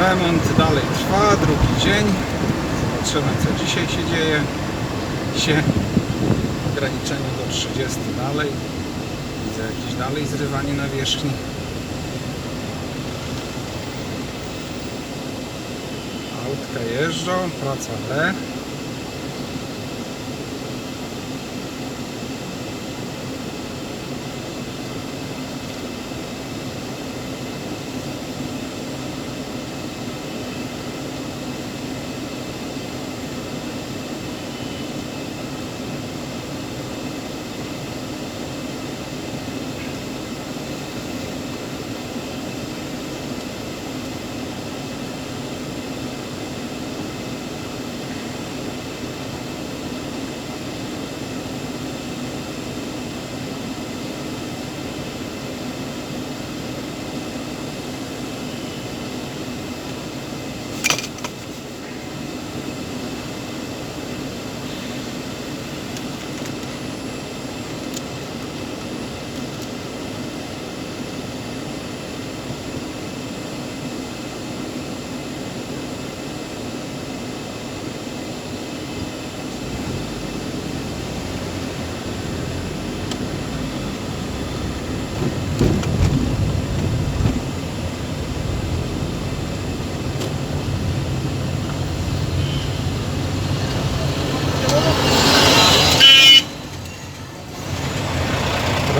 Remont dalej trwa, drugi dzień. Zobaczymy co dzisiaj się dzieje. Się ograniczenie do 30 dalej. Widzę jakieś dalej zrywanie nawierzchni. Autka jeżdżą, praca w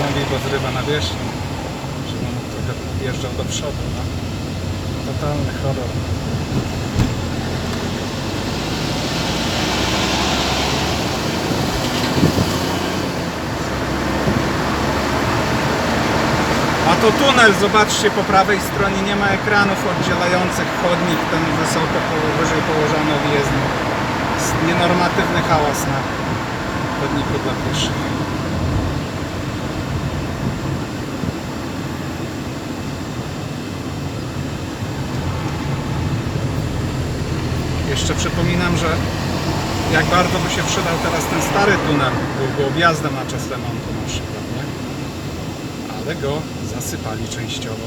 Trąbi, bo zrywa nawierzchnię. Żeby on trochę wjeżdżał do przodu. No. Totalny horror. A to tunel, zobaczcie, po prawej stronie nie ma ekranów oddzielających chodnik, ten wysoko wyżej położony od. Jest nienormatywny hałas na chodniku dla pieszych. Jeszcze przypominam, że jak bardzo by się przydał teraz ten stary tunel, byłby objazdem na czas remontu na przykład, nie? Ale go zasypali częściowo.